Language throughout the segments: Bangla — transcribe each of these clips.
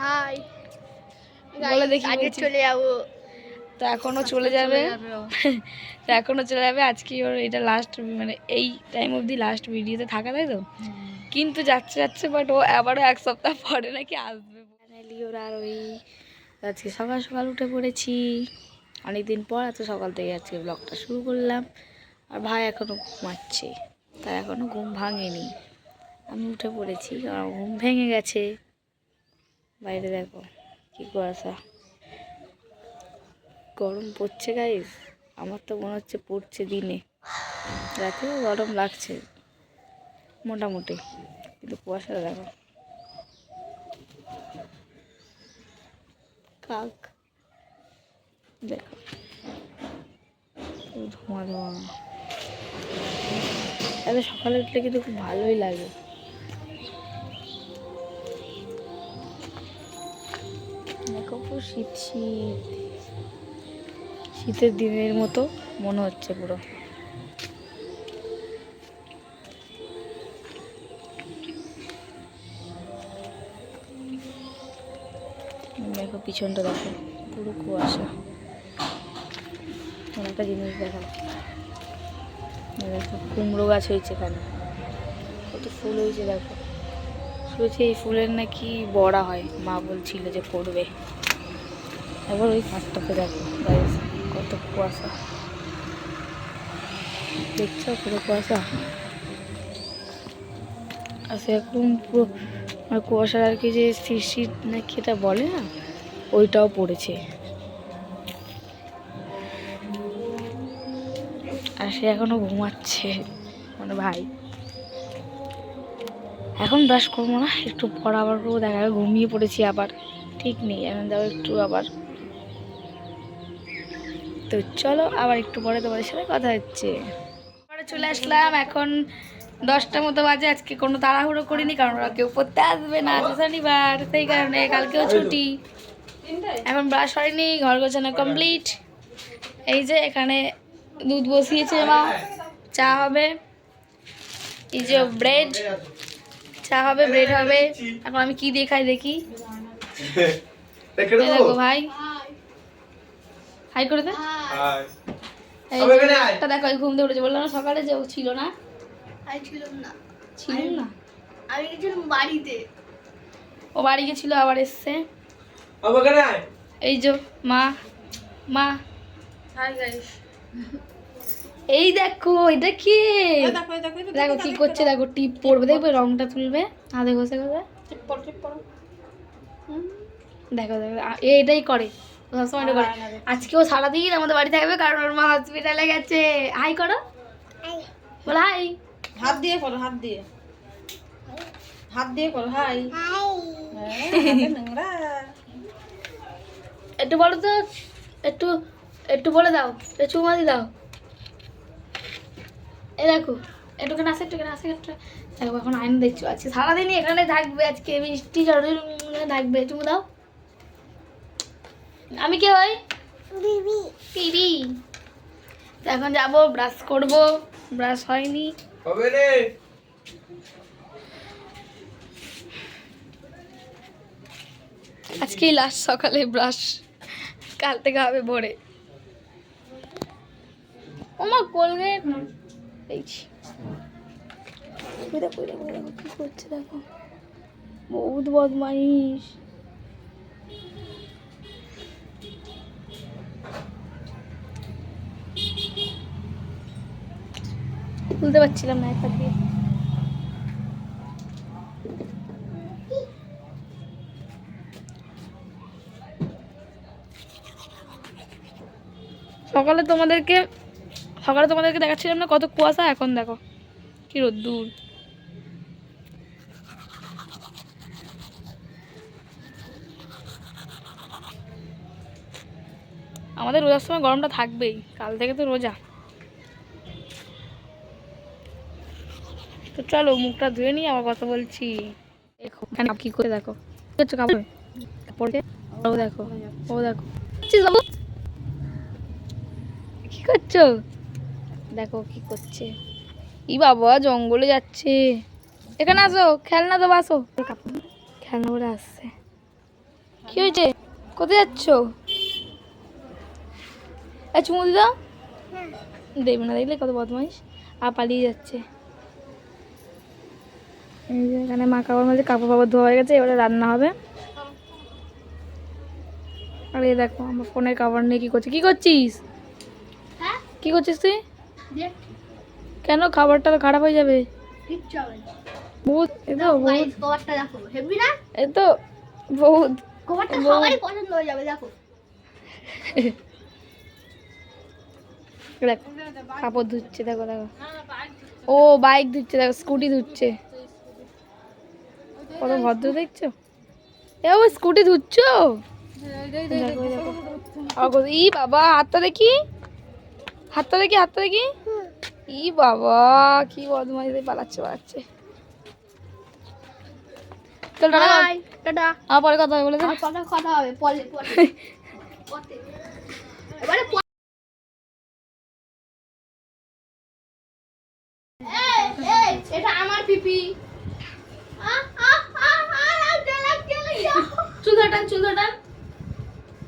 হাই বলে দেখি আগে চলে যাব। তো এখনও চলে যাবে? তো এখনও চলে যাবে? আজকে ওর এটা লাস্ট মানে এই টাইম অবধি লাস্ট ভিডিওতে থাকা তাই তো? কিন্তু যাচ্ছে যাচ্ছে বাট ও আবারও এক সপ্তাহ পরে নাকি আসবে। ফাইনালি ওরা আর ওই আজকে সকাল সকাল উঠে পড়েছি। অনেকদিন পর এত সকাল থেকে আজকে ব্লগটা শুরু করলাম। আর ভাই এখনও ঘুমাচ্ছে। তার এখনও ঘুম ভাঙেনি। আমি উঠে পড়েছি কারণ ঘুম ভেঙে গেছে। বাইরে দেখো, কি কুয়াশা। গরম পড়ছে গাইস আমার তো মনে হচ্ছে পড়ছে দিনে। রাতেও গরম লাগছে, মোটামুটি। কিন্তু কুয়াশাটা দেখো। কাক। দেখো। ধোঁয়া ধোঁয়া। এত সকালে উঠলে কিন্তু খুব ভালোই লাগে। শীত শীত। শীতের দিনের মতো মনে হচ্ছে পুরো। দেখো, পিছনটা দেখো, পুরো কুয়াশা। একটা জিনিস দেখো দেখো, কুমড়ো গাছ হয়েছে এখানে। কত ফুল হয়েছে দেখো। শুনেছি এই ফুলের নাকি বড়া হয়, মা বলছিল যে করবে এবার ওই ঘাটটাকে দেখো কত কুয়াশা। দেখছ পুরো কুয়াশা? আর সেরকম পুরো আর কুয়াশার আর কি যে শিশির নাকি এটা বলে না, ওইটাও পড়েছে। আর সে এখনও ঘুমাচ্ছে মানে ভাই। এখন ব্রাশ করব না, একটু পর আবার করব, দেখা ঘুমিয়ে পড়েছি আবার। ঠিক নেই, এখন যাব একটু আবার। তো চলো আবার একটু পরে তোমাদের সাথে কথা হচ্ছে। পরে চলে আসলাম এখন দশটা মতো বাজে আজকে কোনো তাড়াহুড়ো করিনি কারণ ওরা কেউ পড়তে আসবে না আজ শনিবার সেই কারণে কালকেও ছুটি। এখন ব্রাশ হয়নি ঘর গোছানো কমপ্লিট এই যে এখানে দুধ বসিয়েছে মা চা হবে। এই যে ব্রেড চা হবে ব্রেড হবে। এখন আমি কি দেখাই দেখি। দেখো ভাই। হাই করে দে। হাই এই এখানে আয়। একটা দেখো এই ঘুম থেকে উঠেছে। বললাম না সকালে যে ও ছিল না? আমি ছিলাম না। ছিল না? আমি গেছিলাম বাড়িতে। ও বাড়ি গেছিল আবার এসছে। এই যে মা মা। হাই গাইস এই দেখো এটা কি দেখো কি করছে দেখো টিপ পড়বে। দেখবে রংটা তুলবে। হাতে ঘষে ঘষে। দেখো দেখো এটাই করে। সবসময় করে আজকেও সারাদিন আমাদের বাড়ি থাকবে কারণ ওর মা হসপিটালে গেছে। হাই করো। বলো হাই হাত দিয়ে করো হাত দিয়ে। হাত দিয়ে করো হাই একটু বলো তো একটু একটু বলে দাও একটু চুমা দি দাও। এই দেখো একটুখানি আসে একটুখানি আসে একটু দেখো এখন আইন দেখছ আজকে সারাদিনই এখানে থাকবে আজকে মিষ্টি চড়ে থাকবে। চুমু দাও। আমি কে হই পিবি তো এখন যাব ব্রাশ করব। ব্রাশ হয়নি। হবে রে। আজকেই লাস্ট সকালে ব্রাশ কাল থেকে হবে ভোরে। ওমা কোলগেট দেখো ওই দেখো কি করছে দেখো? বহুত বদমাইশ। খুলতে পারছিলাম না একটা দিয়ে। সকালে তোমাদেরকে সকালে তোমাদেরকে দেখাচ্ছিলাম না কত কুয়াশা, এখন দেখো কি রোদ্দুর। আমাদের রোজার সময় গরমটা থাকবেই, কাল থেকে তো রোজা। চলো, মুখটা ধুয়ে নিয়ে আবার কথা বলছি। দেখো, এখানে কি করে দেখো? ও দেখো ও দেখো। কি করছ দেখো কি করছে। ই বাবা, জঙ্গলে যাচ্ছে। এখানে আসো, খেলনা তো বাসো খেলনা করে আসছে। কি হয়েছে? কোথায় যাচ্ছ? এই চুমু দিদা। দেবে না দেখলে কত বদমাইশ। আর পালিয়ে যাচ্ছে। এই যে এখানে মা কাপড় মাঝে কাপড় ফাপড় ধোয়া হয়ে গেছে এবারে রান্না হবে। আর এই দেখো আমার ফোনের কাপড় নিয়ে কি করছে? কি করছিস? হ্যাঁ? কি করছিস তুই? কেন খাবারটা তো খারাপ হয়ে যাবে? বহুত তো তো বহুত পছন্দ হয়ে যাবে দেখো। কাপড় ধুচ্ছে দেখো দেখো। ও বাইক ধুচ্ছে দেখো স্কুটি ধুচ্ছে। কত ভদ্র দেখছ? এ ও স্কুটি ধুচ্ছো? ই বাবা হাতটা দেখি। হাতটা দেখি হাতটা দেখি। ই বাবা কি বদমাইশ দিয়ে পালাচ্ছে পালাচ্ছে। চল টাটা টাটা। পরে কথা হবে বলে কথা হবে পরে পরে। পরে। এবারে প- এই, এই, এটা আমার পিপি আহ, আহ, আহ, আহ, আহ, গেলাম, গেলাম, যাও। চুল ধরটান চুল ধরটান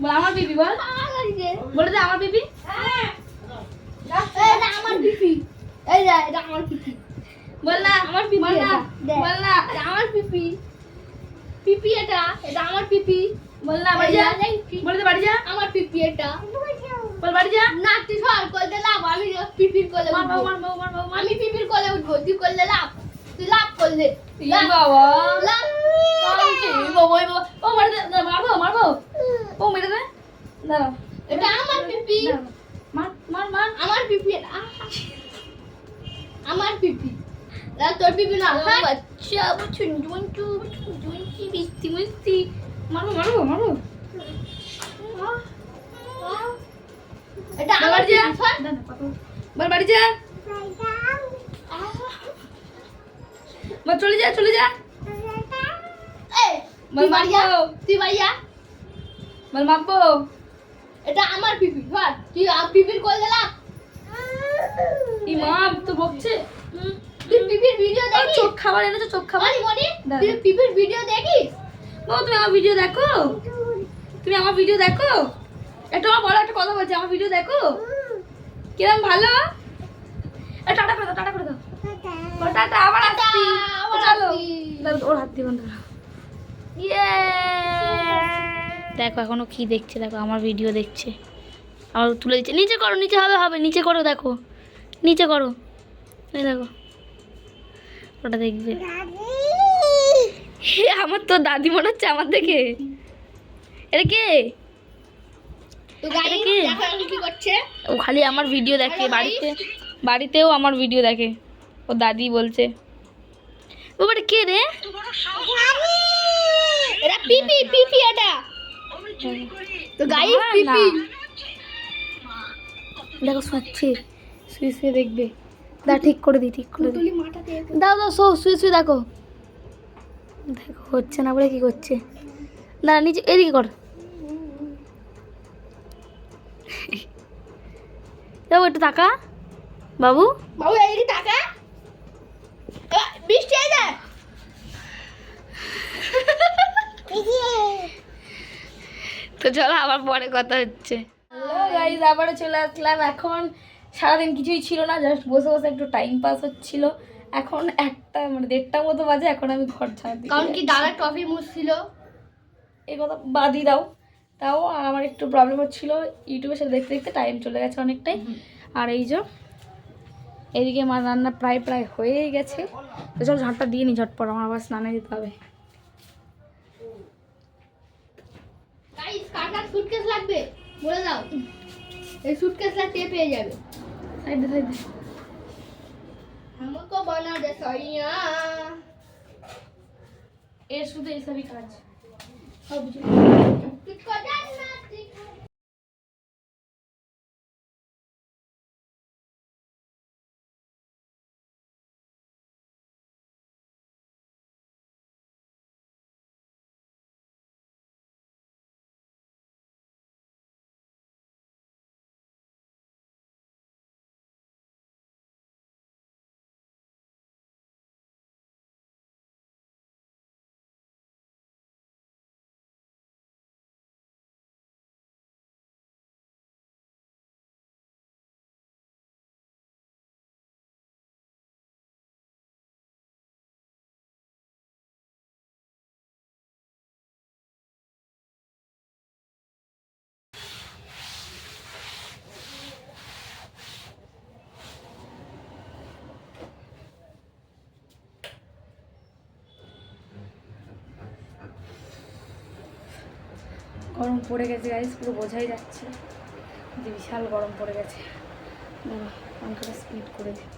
বল আমার বিবি বল। বলে দে আমার বিবি। আমার পিপি এই যা এটা আমার পিপি বল না আমার পিপি বল না বল না। আমার পিপি পিপি এটা এটা আমার পিপি বল না বাড়ি যা। বলে দে বাড়ি যা। আমার পিপি এটা। বল বাড়ি যা। না তুই সর করলে লাভ আমি পিপির কোলে মার বাবু উঠবো। মার বাবু মার বাবু মার আমি পিপির কোলে উঠবো তুই করলে লাভ। তুই লাভ করলে। বাবা। লাভ। ও মার মারবো মারবো। ও মেরে দে। দাঁড়াও। এটা আমার পিপি। মার মার মার। আমার পিপি আমার পিপি। না তোর পিপি না হ্যাঁ? বাচ্চা। বুঝুন জুঞ্চু জুঞ্চি মিষ্টি মিষ্টি। মারবো মারবো মারবো। এটা আমার যা। বল। বাড়ি যা। বল চলে যা চলে যা। এই, তুই বাড়ি যা। তুই বাড়ি যা। বল মাপবো এটা আমার পিপি সর তুই আ- পিপির কোলে লাভ ই মা তো বকছে। তুই পিপির ভিডিও দেখিস? চোখ খাবার এনেছো চোখ খাবার? মনি মনি দাদা। তুই পিপির ভিডিও দেখিস? ও তুমি আমার ভিডিও দেখো? তুমি আমার ভিডিও দেখো? এটা আমার বড় একটা কথা বলছি আমার ভিডিও দেখো? কিরম ভালো? টাটা করে দাও টাটা করে দাও। টাটা। আবার আসছি। আবার চলো। ওর হাত দিয়ে বন্ধ ইয়ে দেখো এখনও কি দেখছে দেখো আমার ভিডিও দেখছে। আমার তুলে দিচ্ছে নিচে করো নিচে হবে হবে নিচে করো দেখো নিচে করো। এই দেখো ওটা দেখবে। আমার তো দাদি মনে হচ্ছে আমার দেখে। এটা কে? ও খালি আমার ভিডিও দেখে বাড়িতে বাড়িতেও আমার ভিডিও দেখে। ও দাদি বলছে। ও এটা কে রে এটা পিপি পিপি এটা তো না, পিপি। দেখো শুচ্ছে শুয়ে শুয়ে দেখবে। দা ঠিক করে দিই ঠিক করে দিই দাও দাও শো শুয়ে শুয়ে দেখো। দেখো হচ্ছে না বলে কি করছে? দাঁড়া নিচে এদিকে কর। যাব একটু টাকা বাবু? বাবু এইদিকে টাকা এ, বৃষ্টি এই দেখ তো চলো আবার পরে কথা হচ্ছে। হ্যালো গাইজ আবারও চলে আসলাম। এখন সারাদিন কিছুই ছিল না জাস্ট বসে বসে একটু টাইম পাস হচ্ছিল। এখন একটা মানে দেড়টা মতো বাজে এখন আমি ঘর ছাড় কারণ কি। দাদা টফি মুছছিল? এই কথা বাদই দাও। তাও আমার একটু প্রবলেম হচ্ছিল ইউটিউবে সেটা দেখতে দেখতে টাইম চলে গেছে অনেকটাই। আর এই যে এদিকে আমার রান্না প্রায় প্রায় হয়েই গেছে। তো চল ঝাঁটটা দিয়ে নি ঝটপট আমার আবার স্নানে যেতে হবে। গাইস কার কার সুটকেস লাগবে বলে দাও এই সুটকেসটা কে পেয়ে যাবে সাইডে সাইডে हमको बना दे सैया এর শুধু এইসবই কাজ সব গরম পড়ে গেছে গাইস পুরো বোঝাই যাচ্ছে। যে বিশাল গরম পড়ে গেছে। দাঁড়া, স্পিড করে দিই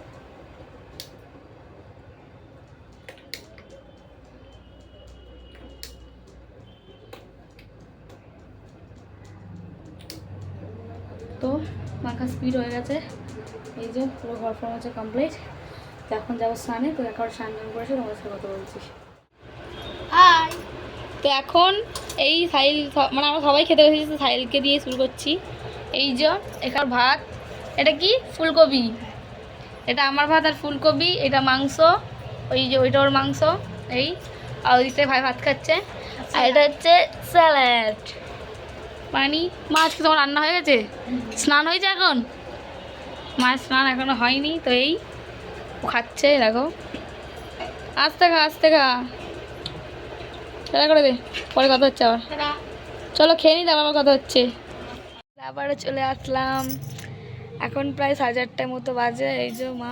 তো পাঙ্খা স্পিড হয়ে গেছে। এই যে পুরো ঘর ফর হচ্ছে কমপ্লিট এখন যাব স্নানে তো এখন স্নান করেছে তোমাদের সাথে কথা বলছি। তো এখন এই সাইল মানে আমরা সবাই খেতে বসেছি তো সাইলকে দিয়ে শুরু করছি। এই যে এখানে ভাত। এটা কি? ফুলকপি। এটা আমার ভাত আর ফুলকপি এটা মাংস। ওই যে ওইটা ওর মাংস। এই আর ওইদিকটায় ভাই ভাত খাচ্ছে। আর এটা হচ্ছে স্যালাড। মানে মাছ আজকে তোমার রান্না হয়ে গেছে? স্নান হয়েছে এখন? মাছ স্নান এখনও হয়নি তো এই খাচ্ছে দেখো। আস্তে খা আস্তে খা। খেলা করে দে পরে কথা হচ্ছে আবার। চলো খেয়ে নিই আবার কথা হচ্ছে। আবারও চলে আসলাম। এখন প্রায় সাড়ে চারটার মতো বাজে এই যে মা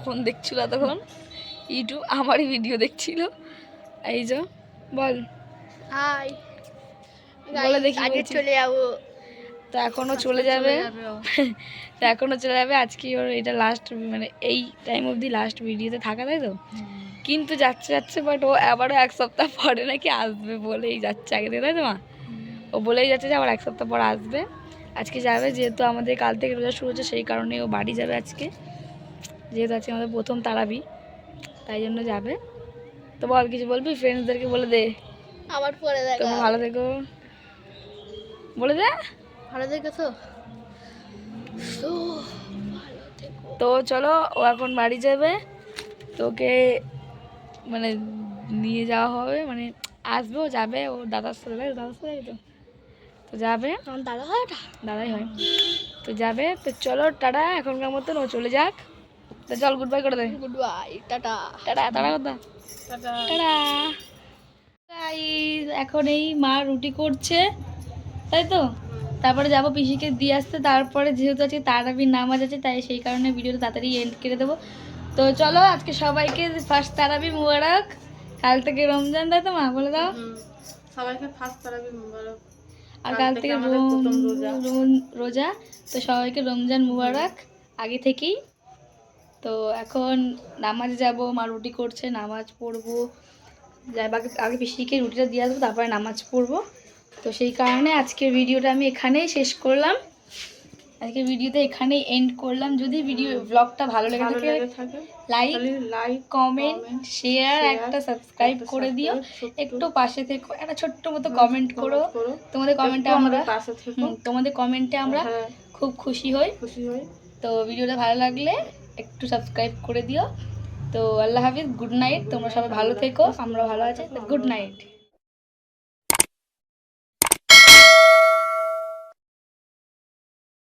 ফোন দেখছিল তখন ইউটিউব আমারই ভিডিও দেখছিল। এই যে বল। হাই বলে দেখি আগে চলে যাব। তো এখনও চলে যাবে। তো এখনও চলে যাবে। আজকে ওর এটা লাস্ট মানে এই টাইম অবধি লাস্ট ভিডিওতে থাকা তাই তো? কিন্তু যাচ্ছে যাচ্ছে বাট ও আবারও এক সপ্তাহ পরে নাকি আসবে বলেই যাচ্ছে আগে থেকে তাই তো মা? ও বলেই যাচ্ছে যে আবার এক সপ্তাহ পর আসবে। আজকে যাবে যেহেতু আমাদের কাল থেকে রোজা শুরু হচ্ছে সেই কারণে ও বাড়ি যাবে আজকে। যেহেতু আজকে আমাদের প্রথম তারাবি তাই জন্য যাবে। তো বল কিছু বলবি? ফ্রেন্ডসদেরকে বলে দে। আবার পরে দেখা ভালো থেকো। বলে দে। ভালো দেখো তো তো থেকো চলো ও এখন বাড়ি যাবে। তোকে মানে নিয়ে যাওয়া হবে। মানে আসবে ও যাবে। ও দাদার সাথে তো? দাদার সাথে যাবে তো। তো যাবে। দাদা হয় দাদাই হয়। তো যাবে। তো চলো টাটা এখনকার মতন ও চলে যাক। তো চল গুড বাই করে দে। Good bye tata. Tata tata কথা। টাটা। টাটা। এখন এই মা রুটি করছে। তাই তো? তারপরে যাব পিসিকে দিয়ে আসতে তারপরে যেহেতু আজকে তারাবির নামাজ আছে তাই সেই কারণে ভিডিওটা তাড়াতাড়ি এন্ড করে দেবো। তো চলো আজকে সবাইকে ফার্স্ট তারাবি মুবারক। কাল থেকে রমজান তাই তো মা? বলে দাও। সবাইকে ফার্স্ট তারাবি মুবারক। আর কাল থেকে রোজা। তো সবাইকে রমজান মুবারক। আগে থেকেই। তো এখন নামাজ যাব মা রুটি করছে নামাজ পড়ব। যাই আগে আগে পিসিকে রুটিটা দিয়ে আসব তারপরে নামাজ পড়ব। তো সেই কারণে আজকের ভিডিওটা আমি এখানেই শেষ করলাম। আজকের ভিডিওতে এখানেই এন্ড করলাম। যদি ভিডিও ব্লগটা ভালো লেগে থাকে লাইক লাইক কমেন্ট শেয়ার একটা সাবস্ক্রাইব করে দিও। একটু পাশে থেকে একটা ছোট্ট মতো কমেন্ট করো। করো। তোমাদের কমেন্টে আমরা তোমাদের কমেন্টে আমরা হ্যাঁ, খুব খুশি হই। খুশি হই। তো ভিডিওটা ভালো লাগলে একটু সাবস্ক্রাইব করে দিও। তো আল্লাহ হাফিজ গুড নাইট তোমরা সবাই ভালো থেকো আমরা ভালো আছি। Good night